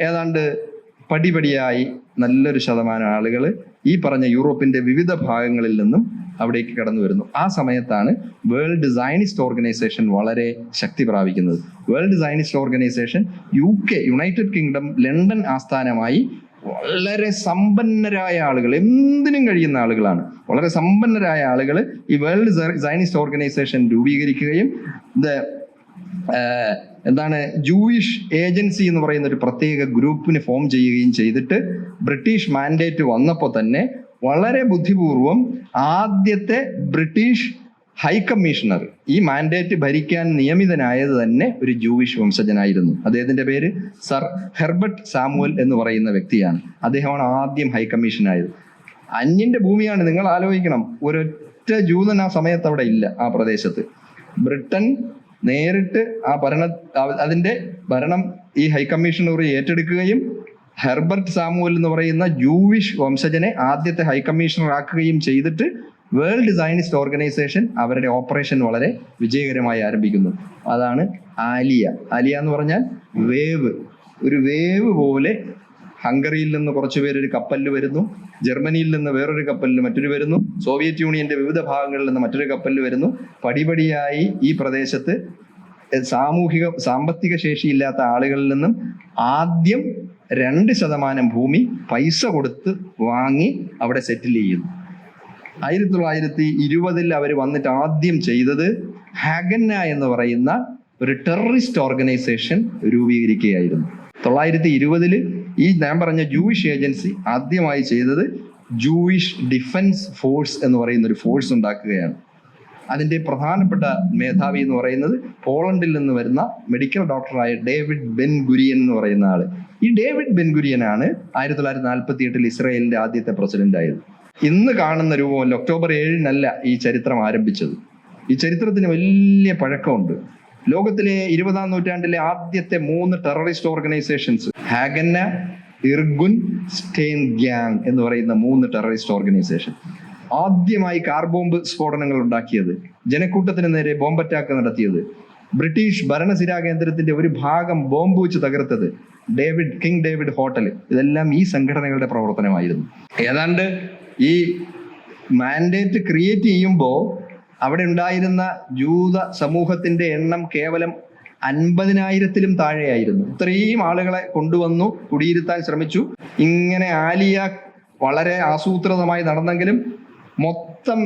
ഏതാണ്ട് പടിപടിയായി നല്ലൊരു ശതമാനം ആളുകൾ ഈ പറഞ്ഞ യൂറോപ്പിന്റെ വിവിധ ഭാഗങ്ങളിൽ നിന്നും അവിടേക്ക് കടന്നു വരുന്നു. ആ സമയത്താണ് വേൾഡ് സയനിസ്റ്റ് ഓർഗനൈസേഷൻ വളരെ ശക്തി പ്രാപിക്കുന്നത്. World Zionist organisation U K United Kingdom London ആസ്ഥാനമായി വളരെ സമ്പന്നരായ ആളുകൾ എന്തിനും കഴിയുന്ന ആളുകളാണ്. വളരെ സമ്പന്നരായ ആളുകൾ ഈ വേൾഡ് സയനിസ്റ്റ് ഓർഗനൈസേഷൻ രൂപീകരിക്കുകയും ആഹ് എന്താണ് ജൂയിഷ് ഏജൻസി എന്ന് പറയുന്ന ഒരു പ്രത്യേക ഗ്രൂപ്പിന് ഫോം ചെയ്യുകയും ചെയ്തിട്ട് ബ്രിട്ടീഷ് മാൻഡേറ്റ് വന്നപ്പോൾ തന്നെ വളരെ ബുദ്ധിപൂർവം ആദ്യത്തെ ബ്രിട്ടീഷ് ഹൈ കമ്മീഷണർ ഈ മാൻഡേറ്റ് ഭരിക്കാൻ നിയമിതനായത് തന്നെ ഒരു ജൂയിഷ് വംശജനായിരുന്നു. അദ്ദേഹത്തിന്റെ പേര് സർ ഹെർബർട്ട് സാമുവൽ എന്ന് പറയുന്ന വ്യക്തിയാണ്. അദ്ദേഹമാണ് ആദ്യം ഹൈ കമ്മീഷനായത് അന്യന്റെ ഭൂമിയാണ് നിങ്ങൾ ആലോചിക്കണം. ഒരൊറ്റ ജൂതൻ ആ സമയത്ത് അവിടെ ഇല്ല ആ പ്രദേശത്ത്. ബ്രിട്ടൻ നേരിട്ട് ആ ഭരണ അതിന്റെ ഭരണം ഈ ഹൈക്കമ്മീഷണർ ഏറ്റെടുക്കുകയും ഹെർബർട്ട് സാമുവൽ എന്ന് പറയുന്ന ജൂവിഷ് വംശജനെ ആദ്യത്തെ ഹൈക്കമ്മീഷണർ ആക്കുകയും ചെയ്തിട്ട് വേൾഡ് സയനിസ്റ്റ് ഓർഗനൈസേഷൻ അവരുടെ ഓപ്പറേഷൻ വളരെ വിജയകരമായി ആരംഭിക്കുന്നു. അതാണ് ആലിയ. ആലിയ എന്ന് പറഞ്ഞാൽ വേവ്. ഒരു വേവ് പോലെ ഹംഗറിയിൽ നിന്ന് കുറച്ചുപേർ ഒരു കപ്പലിൽ വരുന്നു. ജർമ്മനിയിൽ നിന്ന് വേറൊരു കപ്പലിൽ മറ്റൊരു വരുന്നു. സോവിയറ്റ് യൂണിയന്റെ വിവിധ ഭാഗങ്ങളിൽ നിന്ന് മറ്റൊരു കപ്പലിൽ വരുന്നു. പടിപടിയായി ഈ പ്രദേശത്ത് സാമൂഹിക സാമ്പത്തിക ശേഷിയില്ലാത്ത ആളുകളിൽ നിന്നും ആദ്യം രണ്ട് ശതമാനം ഭൂമി പൈസ കൊടുത്ത് വാങ്ങി അവിടെ സെറ്റിൽ ചെയ്യുന്നു. ആയിരത്തി തൊള്ളായിരത്തി ഇരുപതിൽ അവർ വന്നിട്ട് ആദ്യം ചെയ്തത് ഹാഗന്ന എന്ന് പറയുന്ന ഒരു ടെററിസ്റ്റ് ഓർഗനൈസേഷൻ രൂപീകരിക്കുകയായിരുന്നു. തൊള്ളായിരത്തി ഇരുപതിൽ ഈ ഞാൻ പറഞ്ഞ ജൂയിഷ് ഏജൻസി ആദ്യമായി ചെയ്തത് ജൂയിഷ് ഡിഫൻസ് ഫോഴ്സ് എന്ന് പറയുന്ന ഒരു ഫോഴ്സ് ഉണ്ടാക്കുകയാണ്. അതിന്റെ പ്രധാനപ്പെട്ട മേധാവി എന്ന് പറയുന്നത് പോളണ്ടിൽ നിന്ന് വരുന്ന മെഡിക്കൽ ഡോക്ടറായ ഡേവിഡ് ബെൻ ഗുരിയൻ എന്ന് പറയുന്ന ആൾ. ഈ ഡേവിഡ് ബെൻ ഗുരിയനാണ് ആയിരത്തി തൊള്ളായിരത്തി നാൽപ്പത്തി എട്ടിൽ ഇസ്രായേലിന്റെ ആദ്യത്തെ പ്രസിഡന്റ് ആയത്. ഇന്ന് കാണുന്ന രൂപമല്ല ഒക്ടോബർ ഏഴിനല്ല ഈ ചരിത്രം ആരംഭിച്ചത്. ഈ ചരിത്രത്തിന് വലിയ പഴക്കമുണ്ട്. ലോകത്തിലെ ഇരുപതാം നൂറ്റാണ്ടിലെ ആദ്യത്തെ മൂന്ന് terrorist organisations Haganah Irgun Stern gang എന്ന് പറയുന്ന മൂന്ന് ടെററിസ്റ്റ് ഓർഗനൈസേഷൻ ആദ്യമായി കാർ ബോംബ് സ്ഫോടനങ്ങൾ ഉണ്ടാക്കിയത് ജനക്കൂട്ടത്തിന് നേരെ ബോംബ് അറ്റാക്ക് നടത്തിയത്. ബ്രിട്ടീഷ് ഭരണസിരാ കേന്ദ്രത്തിന്റെ ഒരു ഭാഗം ബോംബ് വെച്ച് തകർത്തത് ഡേവിഡ് കിങ് ഡേവിഡ് ഹോട്ടൽ. ഇതെല്ലാം ഈ സംഘടനകളുടെ പ്രവർത്തനമായിരുന്നു. ഏതാണ്ട് ഈ മാൻഡേറ്റ് ക്രിയേറ്റ് ചെയ്യുമ്പോൾ അവിടെ ഉണ്ടായിരുന്ന ജൂത സമൂഹത്തിന്റെ എണ്ണം കേവലം അൻപതിനായിരത്തിലും താഴെയായിരുന്നു. ഇത്രയും ആളുകളെ കൊണ്ടുവന്നു കുടിയിരുത്താൻ ശ്രമിച്ചു. ഇങ്ങനെ ആലിയ വളരെ ആസൂത്രിതമായി നടന്നെങ്കിലും മൊത്തം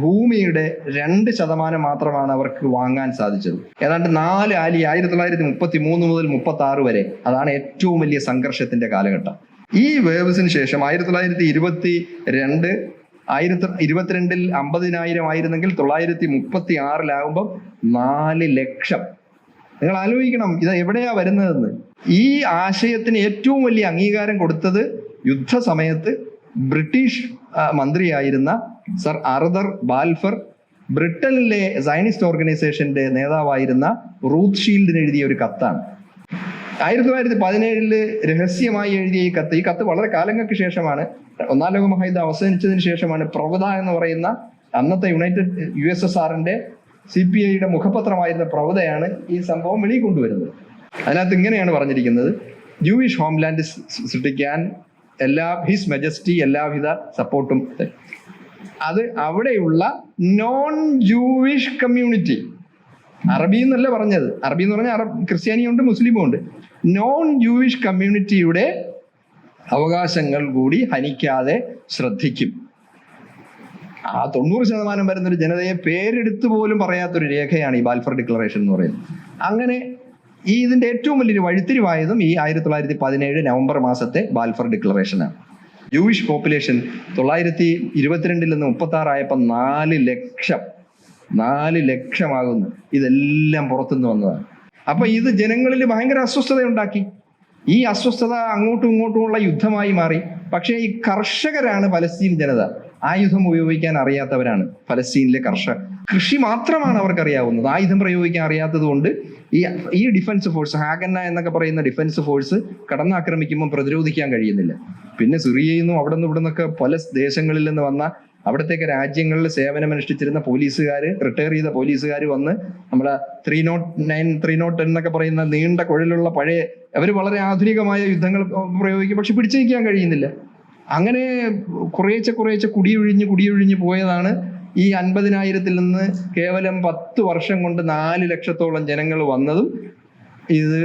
ഭൂമിയുടെ രണ്ട് ശതമാനം മാത്രമാണ് അവർക്ക് വാങ്ങാൻ സാധിച്ചത്. ഏതാണ്ട് നാല് ആലി ആയിരത്തി തൊള്ളായിരത്തി മുപ്പത്തി മൂന്ന് മുതൽ മുപ്പത്തി ആറ് വരെ. അതാണ് ഏറ്റവും വലിയ സംഘർഷത്തിന്റെ കാലഘട്ടം. ഈ വേവ്സിന് ശേഷം ആയിരത്തി തൊള്ളായിരത്തി ഇരുപത്തി രണ്ട് ആയിരത്തി ഇരുപത്തിരണ്ടിൽ അമ്പതിനായിരം ആയിരുന്നെങ്കിൽ തൊള്ളായിരത്തി മുപ്പത്തി ആറിലാകുമ്പോൾ നാല് ലക്ഷം. നിങ്ങൾ ആലോചിക്കണം ഇത് എവിടെയാ വരുന്നതെന്ന്. ഈ ആശയത്തിന് ഏറ്റവും വലിയ അംഗീകാരം കൊടുത്തത് യുദ്ധസമയത്ത് ബ്രിട്ടീഷ് മന്ത്രിയായിരുന്ന സർ അർദർ ബാൽഫർ ബ്രിട്ടനിലെ സയനിസ്റ്റ് ഓർഗനൈസേഷന്റെ നേതാവായിരുന്ന റൂത്ത് ഷീൽഡിന് എഴുതിയ ഒരു കത്താണ്. ആയിരത്തി തൊള്ളായിരത്തി പതിനേഴിൽ രഹസ്യമായി എഴുതിയ ഈ കത്ത് ഈ കത്ത് വളരെ കാലങ്ങൾക്ക് ശേഷമാണ്. ഒന്നാം ലോക മഹായുദ്ധം അവസാനിച്ചതിന് ശേഷമാണ് പ്രവത എന്ന് പറയുന്ന അന്നത്തെ യുണൈറ്റഡ് യു എസ് എസ് ആറിന്റെ സി പി ഐയുടെ മുഖപത്രമായിരുന്ന പ്രവതയാണ് ഈ സംഭവം വെളിയിൽ കൊണ്ടുവരുന്നത്. അതിനകത്ത് ഇങ്ങനെയാണ് പറഞ്ഞിരിക്കുന്നത്. ജൂയിഷ് ഹോംലാൻഡ് സൃഷ്ടിക്കാൻ എല്ലാ ഹിസ് മെജസ്റ്റി എല്ലാവിധ സപ്പോർട്ടും. അത് അവിടെയുള്ള നോൺ ജൂയിഷ് കമ്മ്യൂണിറ്റി അറബി എന്നല്ല പറഞ്ഞത്. അറബി എന്ന് പറഞ്ഞാൽ ക്രിസ്ത്യാനിയുണ്ട് മുസ്ലിമും ഉണ്ട് നോൺ ജൂയിഷ് കമ്മ്യൂണിറ്റിയുടെ അവകാശങ്ങൾ കൂടി ഹനിക്കാതെ ശ്രദ്ധിക്കും. ആ തൊണ്ണൂറ് ശതമാനം വരുന്ന ഒരു ജനതയെ പേരെടുത്ത് പോലും പറയാത്തൊരു രേഖയാണ് ഈ ബാൽഫർ ഡിക്ലറേഷൻ എന്ന് പറയുന്നത്. അങ്ങനെ ഈ ഇതിന്റെ ഏറ്റവും വലിയൊരു വഴിത്തിരിവായതും ഈ ആയിരത്തി തൊള്ളായിരത്തി പതിനേഴ് നവംബർ മാസത്തെ ബാൽഫർ ഡിക്ലറേഷനാണ്. ജൂയിഷ് പോപ്പുലേഷൻ തൊള്ളായിരത്തി ഇരുപത്തിരണ്ടിൽ നിന്ന് മുപ്പത്തി ആറായപ്പോൾ നാല് ലക്ഷം നാല് ലക്ഷമാകുന്നു. ഇതെല്ലാം പുറത്തുനിന്ന് വന്നതാണ്. അപ്പൊ ഇത് ജനങ്ങളിൽ ഭയങ്കര അസ്വസ്ഥത ഉണ്ടാക്കി. ഈ അസ്വസ്ഥത അങ്ങോട്ടും ഇങ്ങോട്ടുമുള്ള യുദ്ധമായി മാറി. പക്ഷേ ഈ കർഷകരാണ് പലസ്തീൻ ജനത. ആയുധം ഉപയോഗിക്കാൻ അറിയാത്തവരാണ് പലസ്തീനിലെ കർഷകർ കൃഷി മാത്രമാണ് അവർക്ക് അറിയാവുന്നത് ആയുധം പ്രയോഗിക്കാൻ അറിയാത്തത് കൊണ്ട് ഈ ഈ ഡിഫൻസ് ഫോഴ്സ് ഹാഗന്ന എന്നൊക്കെ പറയുന്ന ഡിഫൻസ് ഫോഴ്സ് കടന്നാക്രമിക്കുമ്പോൾ പ്രതിരോധിക്കാൻ കഴിയുന്നില്ല. പിന്നെ സിറിയയിൽ നിന്നും അവിടെ നിന്ന് ഇവിടെ നിന്നൊക്കെ പല ദേശങ്ങളിൽ നിന്ന് വന്ന അവിടത്തേക്ക് രാജ്യങ്ങളിൽ സേവനമനുഷ്ഠിച്ചിരുന്ന പോലീസുകാർ റിട്ടയർ ചെയ്ത പോലീസുകാർ വന്ന് നമ്മുടെ three nought nine three nought ten എന്നൊക്കെ പറയുന്ന നീണ്ട കുഴലുള്ള പഴയ അവർ വളരെ ആധുനികമായ യുദ്ധങ്ങൾ പ്രയോഗിക്കും പക്ഷെ പിടിച്ചു നിൽക്കാൻ കഴിയുന്നില്ല. അങ്ങനെ കുറേച്ചെ കുറേച്ചെ കുടിയൊഴിഞ്ഞ് കുടിയൊഴിഞ്ഞ് പോയതാണ് ഈ അൻപതിനായിരത്തിൽ നിന്ന് കേവലം പത്ത് വർഷം കൊണ്ട് നാല് ലക്ഷത്തോളം ജനങ്ങൾ വന്നതും ഇത്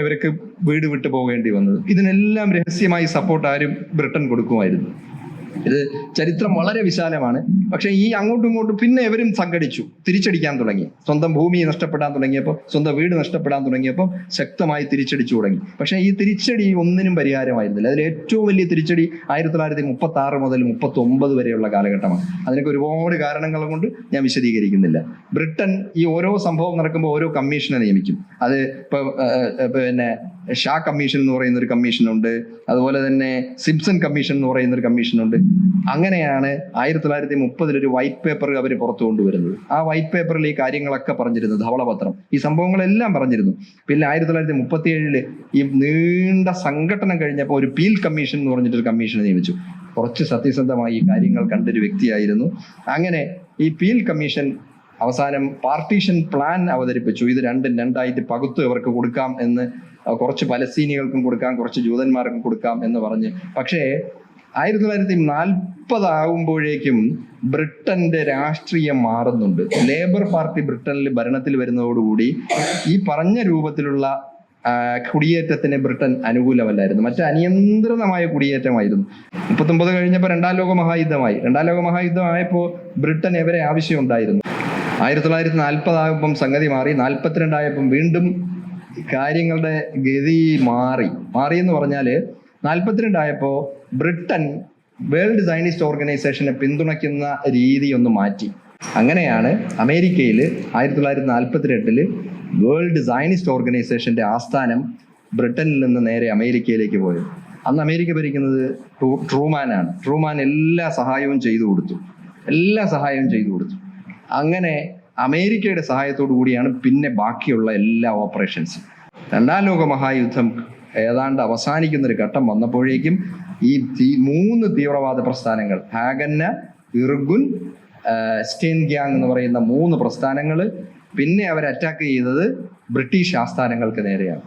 ഇവർക്ക് വീട് വിട്ടു പോകേണ്ടി വന്നത്. ഇതിനെല്ലാം രഹസ്യമായി സപ്പോർട്ട് ആരും ബ്രിട്ടൻ കൊടുക്കുമായിരുന്നു. ഇത് ചരിത്രം വളരെ വിശാലമാണ്. പക്ഷെ ഈ അങ്ങോട്ടും ഇങ്ങോട്ടും പിന്നെ ഇവരും സംഘടിച്ചു. തിരിച്ചടിക്കാൻ തുടങ്ങി. സ്വന്തം ഭൂമി നഷ്ടപ്പെടാൻ തുടങ്ങിയപ്പോൾ സ്വന്തം വീട് നഷ്ടപ്പെടാൻ തുടങ്ങിയപ്പോൾ ശക്തമായി തിരിച്ചടിച്ചു തുടങ്ങി. പക്ഷേ ഈ തിരിച്ചടി ഒന്നിനും പരിഹാരമായിരുന്നില്ല. അതിൽ ഏറ്റവും വലിയ തിരിച്ചടി ആയിരത്തി തൊള്ളായിരത്തി മുപ്പത്തി ആറ് മുതൽ മുപ്പത്തി ഒമ്പത് വരെയുള്ള കാലഘട്ടമാണ്. അതിനൊക്കെ ഒരുപാട് കാരണങ്ങൾ കൊണ്ട് ഞാൻ വിശദീകരിക്കുന്നില്ല. ബ്രിട്ടൻ ഈ ഓരോ സംഭവം നടക്കുമ്പോൾ ഓരോ കമ്മീഷനെ നിയമിക്കും. അത് ഇപ്പൊ പിന്നെ ഷാ കമ്മീഷൻ എന്ന് പറയുന്ന ഒരു കമ്മീഷനുണ്ട്. അതുപോലെ തന്നെ സിംസൺ കമ്മീഷൻ എന്ന് പറയുന്ന ഒരു കമ്മീഷനുണ്ട്. അങ്ങനെയാണ് ആയിരത്തി തൊള്ളായിരത്തി മുപ്പതിൽ ഒരു വൈറ്റ് പേപ്പർ അവർ പുറത്തു കൊണ്ടുവരുന്നത്. ആ വൈറ്റ് പേപ്പറിൽ ഈ കാര്യങ്ങളൊക്കെ പറഞ്ഞിരുന്നു ധവളപത്രം. ഈ സംഭവങ്ങളെല്ലാം പറഞ്ഞിരുന്നു. പിന്നെ ആയിരത്തി തൊള്ളായിരത്തി മുപ്പത്തി ഏഴിൽ ഈ നീണ്ട സംഘടന കഴിഞ്ഞപ്പോൾ ഒരു പീൽ കമ്മീഷൻ എന്ന് പറഞ്ഞിട്ടൊരു കമ്മീഷൻ നിയമിച്ചു. കുറച്ച് സത്യസന്ധമായി ഈ കാര്യങ്ങൾ കണ്ടൊരു വ്യക്തിയായിരുന്നു. അങ്ങനെ ഈ പീൽ കമ്മീഷൻ അവസാനം പാർട്ടീഷൻ പ്ലാൻ അവതരിപ്പിച്ചു. ഇത് രണ്ടും രണ്ടായിട്ട് പകുത്തു ഇവർക്ക് കൊടുക്കാം എന്ന് കുറച്ച് പലസ്തീനികൾക്കും കൊടുക്കാം കുറച്ച് ജൂതന്മാർക്കും കൊടുക്കാം എന്ന് പറഞ്ഞ്. പക്ഷേ ആയിരത്തി തൊള്ളായിരത്തി നാൽപ്പത് ആകുമ്പോഴേക്കും ബ്രിട്ടന്റെ രാഷ്ട്രീയം മാറുന്നുണ്ട്. ലേബർ പാർട്ടി ബ്രിട്ടനിൽ ഭരണത്തിൽ വരുന്നതോടുകൂടി ഈ പറഞ്ഞ രൂപത്തിലുള്ള കുടിയേറ്റത്തിന് ബ്രിട്ടൻ അനുകൂലമല്ലായിരുന്നു. മറ്റു അനിയന്ത്രിതമായ കുടിയേറ്റമായിരുന്നു. മുപ്പത്തൊമ്പത് കഴിഞ്ഞപ്പോൾ രണ്ടാം ലോക മഹായുദ്ധമായി. രണ്ടാം ലോക മഹായുദ്ധമായപ്പോൾ ബ്രിട്ടൻ എവരെ ആവശ്യമുണ്ടായിരുന്നു? ആയിരത്തി തൊള്ളായിരത്തി നാൽപ്പതാകുമ്പം സംഗതി മാറി. നാൽപ്പത്തിരണ്ടായപ്പം വീണ്ടും കാര്യങ്ങളുടെ ഗതി മാറി. മാറി എന്ന് പറഞ്ഞാൽ നാൽപ്പത്തിരണ്ടായപ്പോൾ ബ്രിട്ടൻ വേൾഡ് സയനിസ്റ്റ് ഓർഗനൈസേഷനെ പിന്തുണയ്ക്കുന്ന രീതി ഒന്ന് മാറ്റി. അങ്ങനെയാണ് അമേരിക്കയിൽ ആയിരത്തി തൊള്ളായിരത്തി നാൽപ്പത്തിരണ്ടിൽ വേൾഡ് സയനിസ്റ്റ് ഓർഗനൈസേഷന്റെ ആസ്ഥാനം ബ്രിട്ടനിൽ നിന്ന് നേരെ അമേരിക്കയിലേക്ക് പോയത്. അന്ന് അമേരിക്ക ഭരിക്കുന്നത് ട്രൂമാൻ ആണ് ട്രൂമാൻ എല്ലാ സഹായവും ചെയ്തു കൊടുത്തു. എല്ലാ സഹായവും ചെയ്തു കൊടുത്തു. അങ്ങനെ അമേരിക്കയുടെ സഹായത്തോടു കൂടിയാണ് പിന്നെ ബാക്കിയുള്ള എല്ലാ ഓപ്പറേഷൻസും. രണ്ടാം ലോക മഹായുദ്ധം ഏതാണ്ട് അവസാനിക്കുന്ന ഒരു ഘട്ടം വന്നപ്പോഴേക്കും ഈ മൂന്ന് തീവ്രവാദ പ്രസ്ഥാനങ്ങൾ ഹാഗന്ന ഇർഗുൻ സ്റ്റീൻ ഗ്യാങ് എന്ന് പറയുന്ന മൂന്ന് പ്രസ്ഥാനങ്ങൾ പിന്നെ അവർ അറ്റാക്ക് ചെയ്തത് ബ്രിട്ടീഷ് ആസ്ഥാനങ്ങൾക്ക് നേരെയാണ്.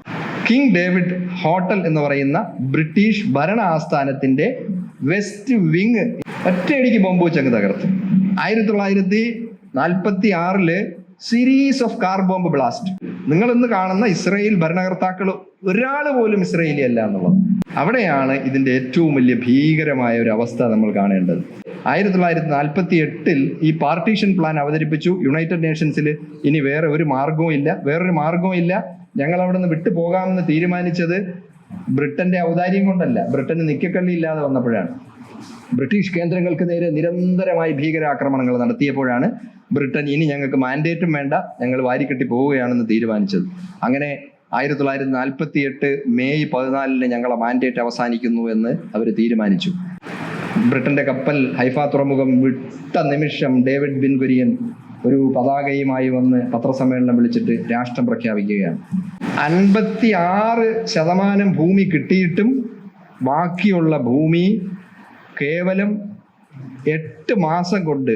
കിങ് ഡേവിഡ് ഹോട്ടൽ എന്ന് പറയുന്ന ബ്രിട്ടീഷ് ഭരണ ആസ്ഥാനത്തിന്റെ വെസ്റ്റ് വിങ് ഒറ്റയടിക്ക് ബോംബ് വെച്ചങ്ങ് തകർത്തു. ആയിരത്തി തൊള്ളായിരത്തി നാൽപ്പത്തി ആറിൽ series of car bomb blast നിങ്ങൾ ഇന്ന് കാണുന്ന ഇസ്രയേൽ ഭരണകർത്താക്കൾ ഒരാൾ പോലും ഇസ്രയേലി അല്ല എന്നുള്ളത്. അവിടെയാണ് ഇതിന്റെ ഏറ്റവും വലിയ ഭീകരമായ ഒരു അവസ്ഥ നമ്മൾ കാണേണ്ടത്. ആയിരത്തി തൊള്ളായിരത്തി നാൽപ്പത്തി എട്ടിൽ ഈ പാർട്ടീഷൻ പ്ലാൻ അവതരിപ്പിച്ചു. യുണൈറ്റഡ് നേഷൻസിൽ ഇനി വേറെ ഒരു മാർഗവും ഇല്ല. വേറൊരു മാർഗവും ഇല്ല. ഞങ്ങൾ അവിടെ നിന്ന് വിട്ടു പോകാമെന്ന് തീരുമാനിച്ചത് ബ്രിട്ടന്റെ ഔദാര്യം കൊണ്ടല്ല. ബ്രിട്ടന് നിക്കക്കള്ളി ഇല്ലാതെ വന്നപ്പോഴാണ്. ബ്രിട്ടീഷ് കേന്ദ്രങ്ങൾക്ക് നേരെ നിരന്തരമായി ഭീകരാക്രമണങ്ങൾ നടത്തിയപ്പോഴാണ് ബ്രിട്ടൻ ഇനി ഞങ്ങൾക്ക് മാൻഡേറ്റും വേണ്ട ഞങ്ങൾ വാരിക്കെട്ടി പോവുകയാണെന്ന് തീരുമാനിച്ചത്. അങ്ങനെ ആയിരത്തി തൊള്ളായിരത്തി നാൽപ്പത്തി എട്ട് മെയ് പതിനാലിന് ഞങ്ങളെ മാൻഡേറ്റ് അവസാനിക്കുന്നു എന്ന് അവർ തീരുമാനിച്ചു. ബ്രിട്ടന്റെ കപ്പൽ ഹൈഫ തുറമുഖം വിട്ട നിമിഷം ഡേവിഡ് ബിൻ കുര്യൻ ഒരു പതാകയുമായി വന്ന് പത്രസമ്മേളനം വിളിച്ചിട്ട് രാഷ്ട്രം പ്രഖ്യാപിക്കുകയാണ്. അൻപത്തി ആറ് ശതമാനം ഭൂമി കിട്ടിയിട്ടും ബാക്കിയുള്ള ഭൂമി കേവലം എട്ട് മാസം കൊണ്ട്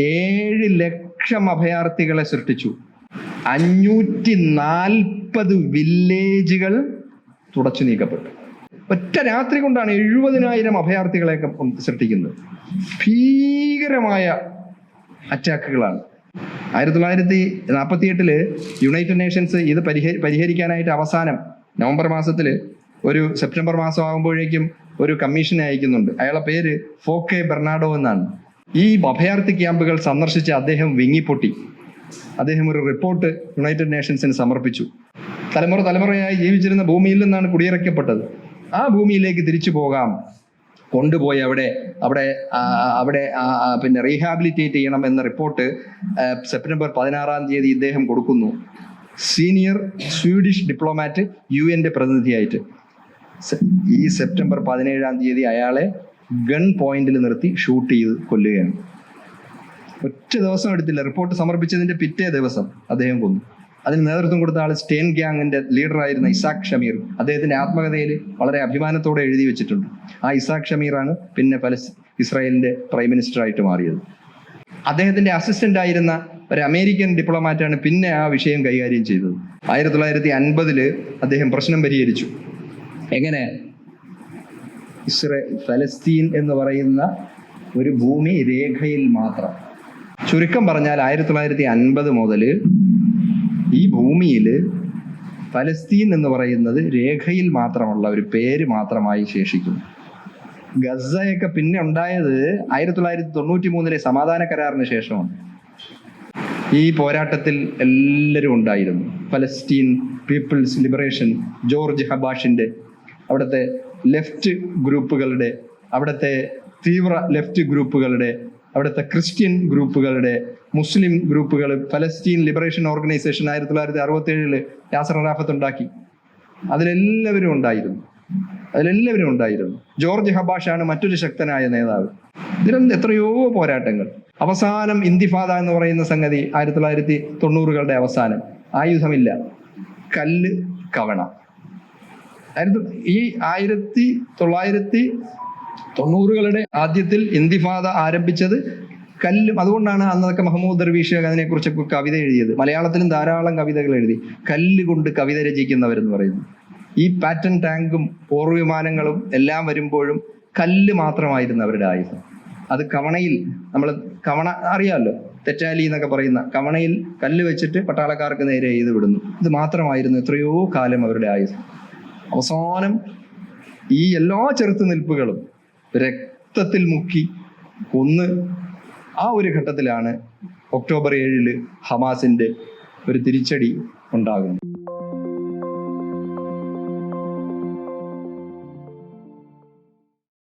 ഏഴ് ലക്ഷം അഭയാർത്ഥികളെ സൃഷ്ടിച്ചു. അഞ്ഞൂറ്റി നാൽപ്പത് വില്ലേജുകൾ തുടച്ചു നീക്കപ്പെട്ടു. ഒറ്റ രാത്രി കൊണ്ടാണ് എഴുപതിനായിരം അഭയാർത്ഥികളെ സൃഷ്ടിക്കുന്നത്. ഭീകരമായ അറ്റാക്കുകളാണ്. ആയിരത്തി തൊള്ളായിരത്തി നാൽപ്പത്തി എട്ടിൽ യുണൈറ്റഡ് നേഷൻസ് ഇത് പരിഹരി പരിഹരിക്കാനായിട്ട് അവസാനം നവംബർ മാസത്തിൽ ഒരു സെപ്റ്റംബർ മാസം ആകുമ്പോഴേക്കും ഒരു കമ്മീഷനെ അയക്കുന്നുണ്ട്. അയാളെ പേര് ഫോക്കെ ബെർണാഡോ എന്നാണ്. ഈ അഭയാർത്ഥി ക്യാമ്പുകൾ സന്ദർശിച്ച് അദ്ദേഹം വിങ്ങിപ്പൊട്ടി. അദ്ദേഹം ഒരു റിപ്പോർട്ട് യുണൈറ്റഡ് നേഷൻസിന് സമർപ്പിച്ചു. തലമുറ തലമുറയായി ജീവിച്ചിരുന്ന ഭൂമിയിൽ നിന്നാണ് കുടിയിറക്കപ്പെട്ടത്. ആ ഭൂമിയിലേക്ക് തിരിച്ചു പോകാം. കൊണ്ടുപോയി അവിടെ അവിടെ അവിടെ പിന്നെ റീഹാബിലിറ്റേറ്റ് ചെയ്യണം എന്ന റിപ്പോർട്ട് സെപ്റ്റംബർ പതിനാറാം തീയതി ഇദ്ദേഹം കൊടുക്കുന്നു. സീനിയർ സ്വീഡിഷ് ഡിപ്ലോമാറ്റ് യു എന്റെ പ്രതിനിധിയായിട്ട്. ഈ സെപ്റ്റംബർ പതിനേഴാം തീയതി അയാളെ ഗൺ പോയിന്റിൽ നിർത്തി ഷൂട്ട് ചെയ്ത് കൊല്ലുകയാണ്. ഒറ്റ ദിവസം എടുത്തില്ല. റിപ്പോർട്ട് സമർപ്പിച്ചതിന്റെ പിറ്റേ ദിവസം അദ്ദേഹം കൊന്നു. അതിന് നേതൃത്വം കൊടുത്ത ആൾ സ്റ്റേൻ ഗ്യാങ്ങിന്റെ ലീഡറായിരുന്ന ഇസാഖ് ഷമീർ. അദ്ദേഹത്തിന്റെ ആത്മകഥയിൽ വളരെ അഭിമാനത്തോടെ എഴുതി വെച്ചിട്ടുണ്ട്. ആ ഇസാഖ് ഷമീറാണ് പിന്നെ പലസ് ഇസ്രായേലിന്റെ പ്രൈം മിനിസ്റ്റർ ആയിട്ട് മാറിയത്. അദ്ദേഹത്തിന്റെ അസിസ്റ്റന്റ് ആയിരുന്ന ഒരു അമേരിക്കൻ ഡിപ്ലോമാറ്റാണ് പിന്നെ ആ വിഷയം കൈകാര്യം ചെയ്തത്. ആയിരത്തി തൊള്ളായിരത്തി അൻപതിൽ അദ്ദേഹം പ്രശ്നം പരിഹരിച്ചു. എങ്ങനെ? ഇസ്രേ ഫലസ്തീൻ എന്ന് പറയുന്ന ഒരു ഭൂമി രേഖയിൽ മാത്രം. ചുരുക്കം പറഞ്ഞാൽ ആയിരത്തി തൊള്ളായിരത്തി അൻപത് മുതൽ ഈ ഭൂമിയിൽ ഫലസ്തീൻ എന്ന് പറയുന്നത് രേഖയിൽ മാത്രമുള്ള ഒരു പേര് മാത്രമായി ശേഷിക്കുന്നു. ഗസയൊക്കെ പിന്നെ ഉണ്ടായത് ആയിരത്തി തൊള്ളായിരത്തി തൊണ്ണൂറ്റി മൂന്നിലെ സമാധാന കരാറിന് ശേഷമാണ്. ഈ പോരാട്ടത്തിൽ എല്ലാവരും ഉണ്ടായിരുന്നു. ഫലസ്തീൻ പീപ്പിൾസ് ലിബറേഷൻ ജോർജ് ഹബാഷിന്റെ അവിടുത്തെ ലെഫ്റ്റ് ഗ്രൂപ്പുകളുടെ അവിടുത്തെ തീവ്ര ലെഫ്റ്റ് ഗ്രൂപ്പുകളുടെ അവിടുത്തെ ക്രിസ്ത്യൻ ഗ്രൂപ്പുകളുടെ മുസ്ലിം ഗ്രൂപ്പുകൾ ഫലസ്തീൻ ലിബറേഷൻ ഓർഗനൈസേഷൻ ആയിരത്തി തൊള്ളായിരത്തി അറുപത്തി ഏഴിൽ യാസർ അറാഫത്ത് ഉണ്ടാക്കി. അതിലെല്ലാവരും ഉണ്ടായിരുന്നു. അതിലെല്ലാവരും ഉണ്ടായിരുന്നു. ജോർജ് ഹബാഷാണ് മറ്റൊരു ശക്തനായ നേതാവ്. ഇതിലും എത്രയോ പോരാട്ടങ്ങൾ. അവസാനം ഇന്തിഫാദ എന്ന് പറയുന്ന സംഗതി ആയിരത്തി തൊള്ളായിരത്തി തൊണ്ണൂറുകളുടെ അവസാനം. ആയുധമില്ല. കല്ല് കവണ. ആയിരത്തി ഈ ആയിരത്തി തൊള്ളായിരത്തി തൊണ്ണൂറുകളുടെ ആദ്യത്തിൽ ഇന്തിഫാദ ആരംഭിച്ചത് കല്ലും അതുകൊണ്ടാണ് അന്നൊക്കെ മഹമ്മൂദ് ദർവീഷ് അതിനെക്കുറിച്ചൊക്കെ കവിത എഴുതിയത്. മലയാളത്തിലും ധാരാളം കവിതകൾ എഴുതി. കല്ല് കൊണ്ട് കവിത രചിക്കുന്നവരെന്ന് പറയുന്നു. ഈ പാറ്റൺ ടാങ്കും പോർവിമാനങ്ങളും എല്ലാം വരുമ്പോഴും കല്ല് മാത്രമായിരുന്നു അവരുടെ ആയുധം. അത് കവണയിൽ നമ്മൾ കവണ അറിയാമല്ലോ തെറ്റാലി എന്നൊക്കെ പറയുന്ന കവണയിൽ കല്ല് വെച്ചിട്ട് പട്ടാളക്കാർക്ക് നേരെ എഴുതി വിടുന്നു. ഇത് മാത്രമായിരുന്നു എത്രയോ കാലം അവരുടെ ആയുധം. അവസാനം ഈ എല്ലാ ചെറുത്തുനിൽപ്പുകളും രക്തത്തിൽ മുക്കി കൊന്ന് ആ ഒരു ഘട്ടത്തിലാണ് ഒക്ടോബർ ഏഴിൽ ഹമാസിന്റെ ഒരു തിരിച്ചടി ഉണ്ടാകുന്നത്.